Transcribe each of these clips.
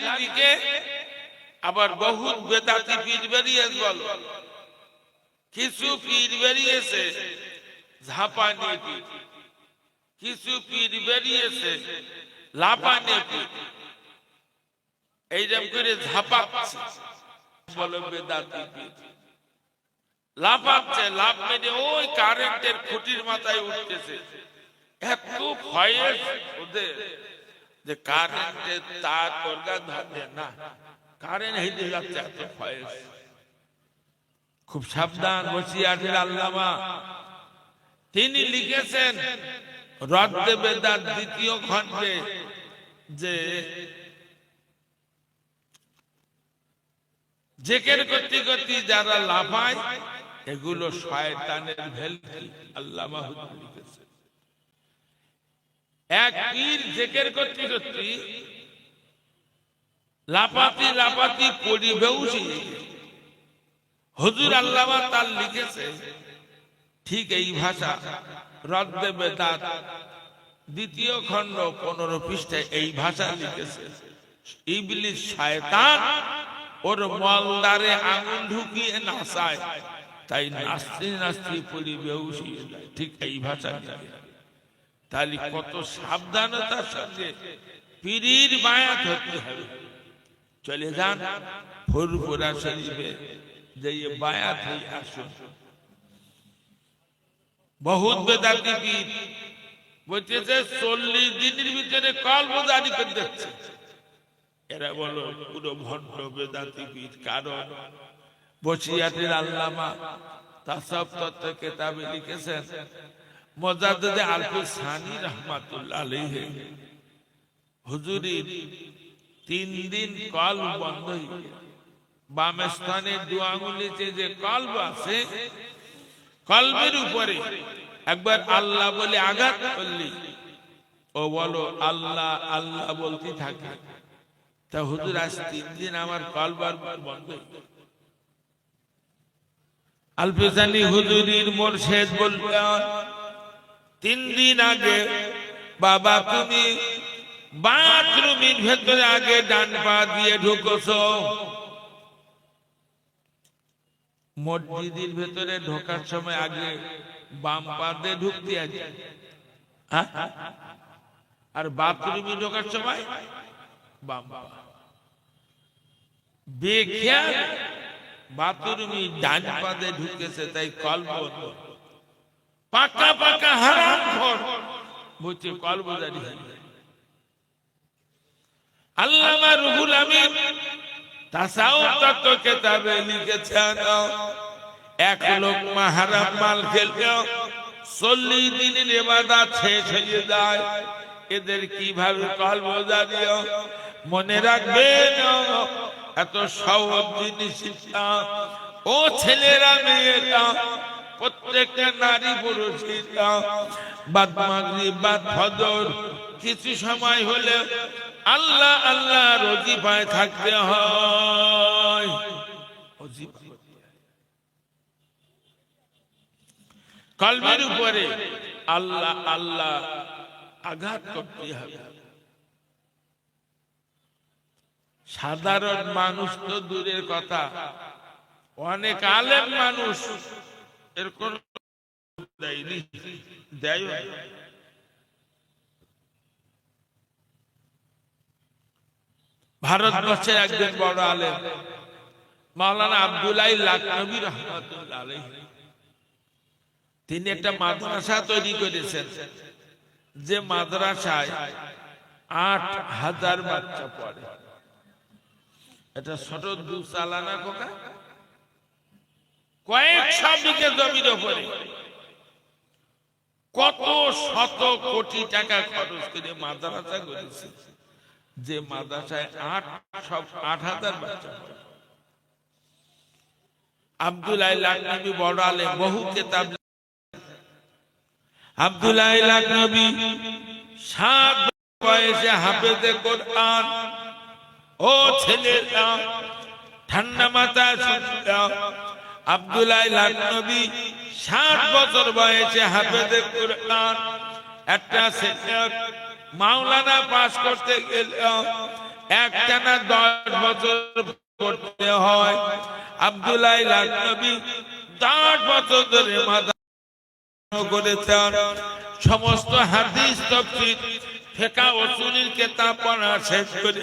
চারিদিকে আবার বেদাতি পীর বেরিয়ে বল কিছু পীর বেরিয়েছে পীর। কিছু পীর বেরিয়েছে পীর। এইরকম করে ঝাপাচ্ছে, বলে বেদাতি পীর। লাফাচ্ছে লাভ ওই কারেন্টের খুঁটির মাথায় উঠতেছে। এত ভয়ে ওদের যে কারেন্টের তার অর্গান ধরবে না কারেন্ট হেঁটে যাচ্ছে এত ভয়ে খুব সাবধান বসিয়াটের আল্লামা। তিনি লিখেছেন রদ্দে বেদার দ্বিতীয় খণ্ডে যে, জেকের করতে করতে যারা লাফায়, এগুলো শয়তানের ভেলকি, আল্লামা হুজুর লিখেছে এক পীর জেকের লাপাতি লাপাতি আল্লামা তার লিখেছে, ঠিক এই ভাষা দ্বিতীয় খণ্ড পনেরো পৃষ্ঠায় এই ভাষা লিখেছে, ইবলিস শয়তান ওর মলদারে আঙুল ঢুকিয়ে নাচায়, তাই নাচতে নাচতে পড়ি বেউসিয়ে যায় ঠিক এই ভাষা লিখে তাহলে কত সাবধানতার সঙ্গে পীরির মায়াত হতে হবে। চলে যান ফুরফুরা শরীফে যে বায়াত হয়ে আসুন। বহুত বেদাতি পীর। বলতেছে চল্লিশ দিনের ভিতরে কল জারি করে দিচ্ছে। এরা বলো পুরো ভণ্ড বেদাতি পীর কারণ? বসিয়াতের আল্লামা তাসব তত্ত্ব কেতাবে লিখেছেন আলাইহি। হুজুরির তিন দিন কল দু যে কল্ব আছে, কলবের উপরে একবার আল্লাহ বলে আঘাত করলি। ও বলো, আল্লাহ আল্লাহ বলতে থাকে। তা হুজুর, আজ তিন দিন আমার কলবার বন্ধ। আলফিসানি হুজুরির মোরশেদ বললেন তিন দিন আগে বাবা তুমি বাথরুমের ভেতরে আগে ডান পা দিয়ে ঢুকছো। মসজিদের ভেতরে ঢোকার সময় আগে বাম পা দিয়ে ঢুকতে আছে হ্যাঁ? আর বাথরুমে ঢোকার সময় বাম পা। বেখেয়াল বাথরুমে ডান পা দিয়ে ঢুকেছে, তাই কল বন্ধ। পাকা পাকা হারাম ঘর। বলছে কল বোঝারি আল্লামা রুহুল আমিন তাসাউফ তত্ত্ব কেতাবে লিখেছেন এক লোক হারাম মাল খেলতে চল্লিশ দিনের এবাদাত শেষ হয়ে যায়। এদের কীভাবে দিও? মনে রাখবেন এত সহজ জিনিস। ও ছেলেরা মেয়েরা প্রত্যেকটা নারী পুরুষেরা বাদ মাগরিব বাদ ফজর, কিছু সময় হলে আল্লাহ আল্লাহ রোজি পায় থাকতে হয়। কলমের উপরে আল্লাহ আল্লাহ আঘাত করতে হবে। সাধারণ মানুষ তো দূরের কথা। অনেক আলেম মানুষ এর কোন দেয়নি। দেয় ভারতবর্ষের একজন বড় আলেম, মাওলানা আব্দুল্লাহ লাকনবী রহমতুল্লাহ তিনি একটা মাদ্রাসা তৈরি করেছেন, যে মাদ্রাসায় আট হাজার বাচ্চা পড়ে। এটা ছোট দু চালানা কোকা? কয়েকশো বিঘে জমির ওপরে কত শত কোটি টাকা খরচ করে মাদ্রাসা করেছে। যে মাদ্রাসায় আট সব আট হাজার বাচ্চা। পড়ে। আব্দুল্লাহ লাকনবী বড় আলে বহু কেতাব আব্দুল্লাহ লাকনবী সাত বয়সে হাফেজে কোরআন। ও ছেলেরা ঠান্ডা মাথায় শুনলা আব্দুল্লাহ লাকনবী ষাট বছর বয়সে হাফেজে কোরআন একটা মাওলানা পাস করতে গেল একটানা দশ বছর পড়তে হয়। আব্দুল্লাহ নবী দশ বছর ধরে মাথা করেছেন। সমস্ত হাদিস তফসির ফেকা ও সুনীল কেতাব পড়া শেষ করে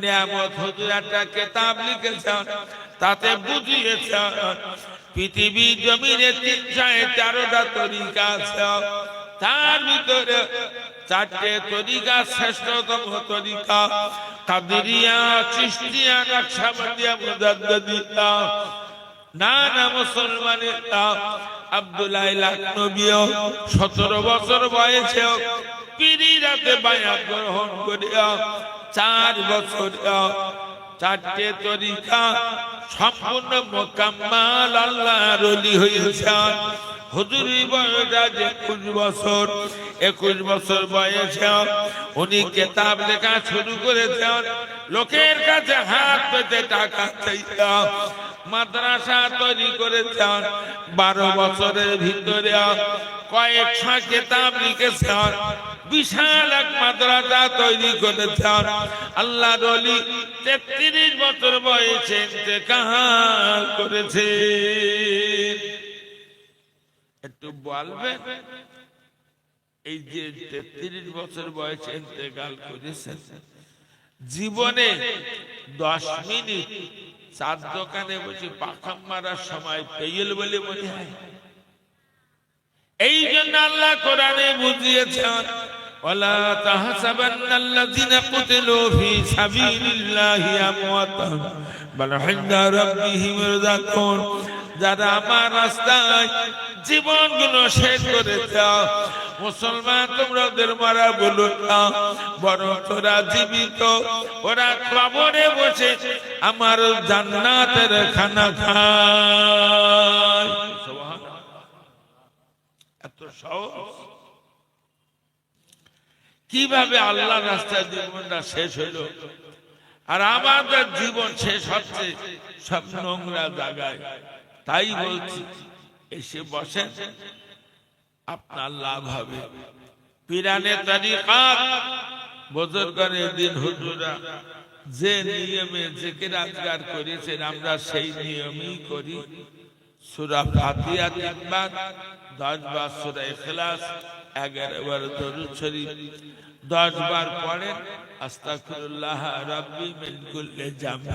নিয়ামত হুজুর একটা কেতাব লিখেছেন, তাতে বুঝিয়েছেন, পৃথিবী জমিনে তিন চায় তেরোটা তরিকা আছে। তার ভিতরে চারটে তরিকা শ্রেষ্ঠতম তরিকা কাদিরিয়া চিস্তিয়া নকশাবন্দিয়া মুজাদ্দিদা না না মুসলমানের আব্দুল্লাহ নবীও সতেরো বছর বয়সে পিড়ি রাতে গ্রহণ করিয়া চার বছর, চারটে তরিকা সম্পূর্ণ মোকাম্মাল আল্লাহ রলি হয়েছেন হুজুরি বয়স আজ একুশ বছর একুশ বছর বয়সে উনি কেতাব লেখা শুরু করেছেন। লোকের কাছে হাত পেতে টাকা চাইতা মাদ্রাসা তৈরি করেছেন। বারো বছরের ভিতরে কয়েকশো কেতাব লিখেছেন। বিশাল এক মাদ্রাসা তৈরি করেছেন আল্লাহ রলি তেত্রিশ বছর বয়সে ইন্তেকাল করেছে। একটু বলবেন এই যে তেত্রিশ বছর বয়সে ইন্তেকাল করেছেন জীবনে দশ মিনিট চার দোকানে বসে পাখাম মারার সময় পেয়েল বলে মনে হয়। এই জন্য আল্লাহ কোরআনে বুঝিয়েছেন ولا تحسبن الذين قتلوا في سبيل الله امواتا بل عند ربهم يرزقون যারা আমার রাস্তায় জীবনগুলো শেষ করেছে মুসলমান তোমরা ওদের মারা বলো না বরং তোরা জীবিত ওরা কবরে বসে আমার জান্নাতের খানা খায় এত সহজ কীভাবে আল্লাহ রাস্তায় জীবনটা শেষ হলো আর আমাদের জীবন শেষ হচ্ছে সব নোংরা জায়গায়। তাই বলছি, এসে বসেন, আপনার লাভ হবে। পিরানে তারিকা বজরগানের দিন হুজুরা, যে নিয়মে জেকে রাজগার করেছেন, আমরা সেই নিয়মই করি। সুরা ফাতিয়া তিনবার দশ বার সুরা এখলাস এগারো বার দরুদ শরীফ দশ বার পড়েন আস্তাকুল্লাহ রব্বি মিন কুল্লি জামে